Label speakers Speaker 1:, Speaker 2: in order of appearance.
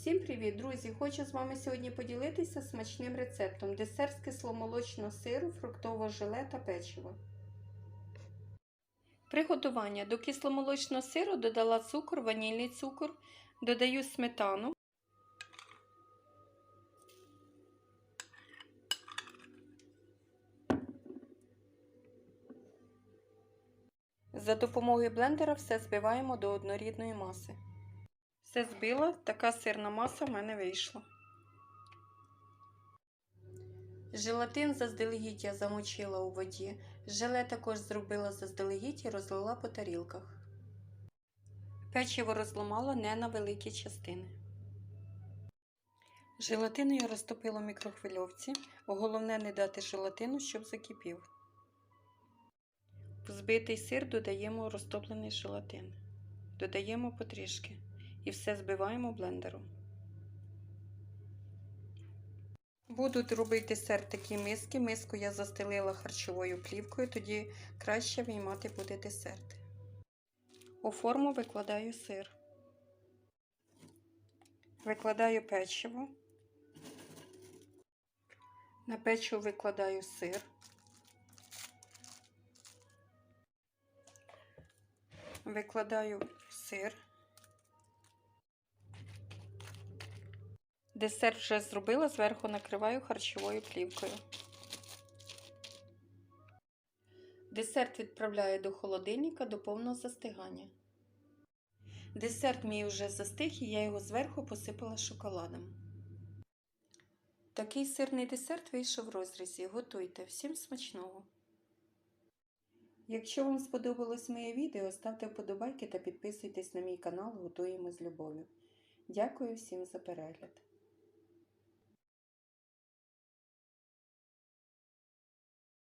Speaker 1: Всім привіт, друзі! Хочу з вами сьогодні поділитися смачним рецептом десерт з кисломолочного сиру, фруктового желе та печива. Приготування до кисломолочного сиру додала цукор, ванільний цукор, додаю сметану. За допомогою блендера все збиваємо до однорідної маси. Все збила, така сирна маса в мене вийшла. Желатин заздалегідь я замочила у воді. Желе також зробила заздалегідь і розлила по тарілках. Печиво розламала не на великі частини. Желатин я розтопила в мікрохвильовці. Головне не дати желатину, щоб закипів. В збитий сир додаємо розтоплений желатин. Додаємо потрішки і все збиваємо блендером. Буду робити десерт такі миски. Миску я застелила харчовою плівкою, тоді краще виймати буде десерт. У форму викладаю сир. Викладаю печиво. На печиво викладаю сир. Викладаю сир. Десерт вже зробила, зверху накриваю харчовою плівкою. Десерт відправляю до холодильника до повного застигання. Десерт мій вже застиг і я його зверху посипала шоколадом. Такий сирний десерт вийшов в розрізі. Готуйте. Всім смачного! Якщо вам сподобалось моє відео, ставте вподобайки та підписуйтесь на мій канал Готуємо з любов'ю. Дякую всім за перегляд!